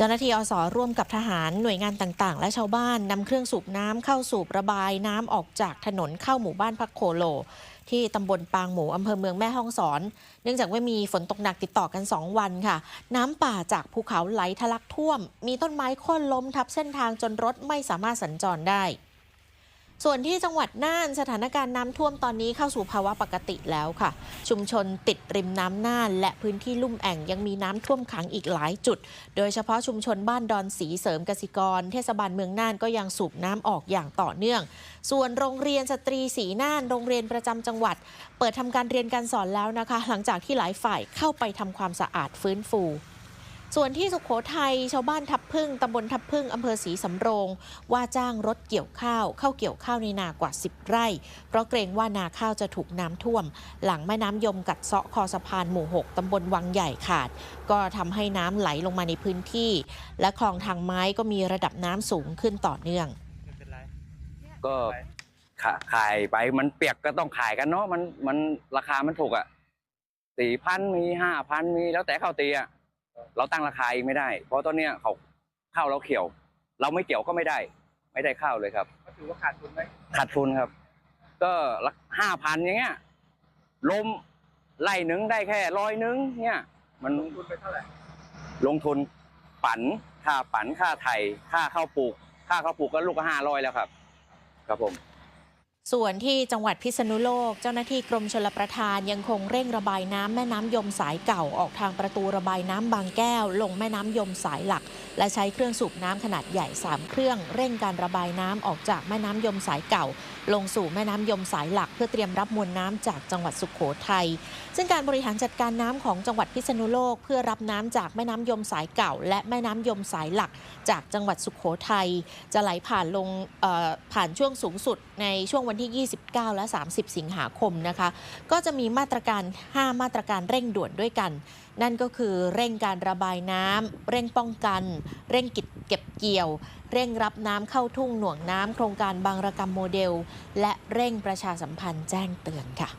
เจ้าหน้าที่อสร่วมกับทหารหน่วยงานต่างๆ และชาวบ้านนำเครื่องสูบน้ำเข้าสูบระบายน้ำออกจากถนนเข้าหมู่บ้านพักโคโล ที่ตำบลปางหมูอำเภอเมืองแม่ฮ่องสอน เนื่องจากว่ามีฝนตกหนักติดต่อกัน 2 วันค่ะ น้ำป่าจากภูเขาไหลทะลักท่วม มีต้นไม้โค่นล้มทับเส้นทางจนรถไม่สามารถสัญจรได้ ส่วนที่จังหวัดน่านสถานการณ์น้ำท่วมตอนนี้เข้าสู่ภาวะปกติแล้วค่ะ ชุมชนติดริมน้ำน่าน และพื้นที่ลุ่มแอ่งยังมีน้ำท่วมขังอีกหลายจุด โดยเฉพาะชุมชนบ้านดอนสีเสริมกสิกร เทศบาลเมืองน่านก็ยังสูบน้ำออกอย่างต่อเนื่อง ส่วนโรงเรียนสตรีสีน่าน โรงเรียนประจำจังหวัด เปิดทำการเรียนการสอนแล้วนะคะ หลังจากที่หลายฝ่ายเข้าไปทำความสะอาดฟื้นฟู ส่วนที่สุขโขทัยชาวบ้านทับพึ่งตำบลทับพึ่งอำเภอศรีสำโรง ว่าจ้างรถเกี่ยวข้าว เข้าเกี่ยวข้าวในนากว่า 10 ไร่ เพราะเกรงว่านาข้าวจะถูกน้ำท่วม หลังแม่น้ำยมกัดเซาะคอสะพานหมู่ 6ตำบลวังใหญ่ขาด ก็ทำให้น้ำไหลลงมาในพื้นที่ และคลองทางไม้ก็มีระดับน้ำสูงขึ้นต่อเนื่อง ก็ขาขายไปมันเปียกก็ต้องขายกันเนาะมันมันราคามันถูกอะสี่พันมีห้าพันมีแล้วแต่ข้าวตีอะ เราตั้งราคาเองไม่ได้ เพราะตอนเนี้ยเขาข้าวเราเขียว เราไม่เกี่ยวก็ไม่ได้ ไม่ได้ข้าวเลยครับ ก็ถือว่าขาดทุนไหมขาดทุนครับ ก็ห้าพันอย่างเงี้ยลมไล่หนึ่งได้แค่ร้อยหนึงเนี่ย มันลงทุนไปเท่าไหร่ลงทุนปั่นค่าปั่นค่าไถค่าข้าวปลูก ค่าข้าวปลูกก็ลูกก็ห้าร้อยแล้วครับ ครับผม ส่วนที่จังหวัดพิษณุโลก เจ้าหน้าที่กรมชลประทานยังคงเร่งระบายน้ำแม่น้ำยมสายเก่าออกทางประตูระบายน้ำบางแก้ว ลงแม่น้ำยมสายหลัก และใช้เครื่องสูบน้ำขนาดใหญ่ 3 เครื่อง เร่งการระบายน้ำออกจากแม่น้ำยมสายเก่า ลงสู่แม่น้ำยมสายหลัก เพื่อเตรียมรับมวลน้ำจากจังหวัดสุขโขทัยซึ่งการบริหารจัดการน้ำของจังหวัดพิษณุโลก เพื่อรับน้ำจากแม่น้ำยมสายเก่า และแม่น้ำยมสายหลัก จากจังหวัดสุขโขทัยจะไหลผ่านลงผ่านช่วงสูงสุดในช่วงวันที่ 29 และ 30 สิงหาคมนะคะ ก็จะมีมาตรการ 5 มาตรการเร่งด่วนด้วยกัน นั่นก็คือเร่งการระบายน้ำเร่งป้องกัน เร่งกิจเก็บเกี่ยว เร่งรับน้ำเข้าทุ่งหน่วงน้ำโครงการบางระกรรมโมเดล และเร่งประชาสัมพันธ์แจ้งเตือนค่ะ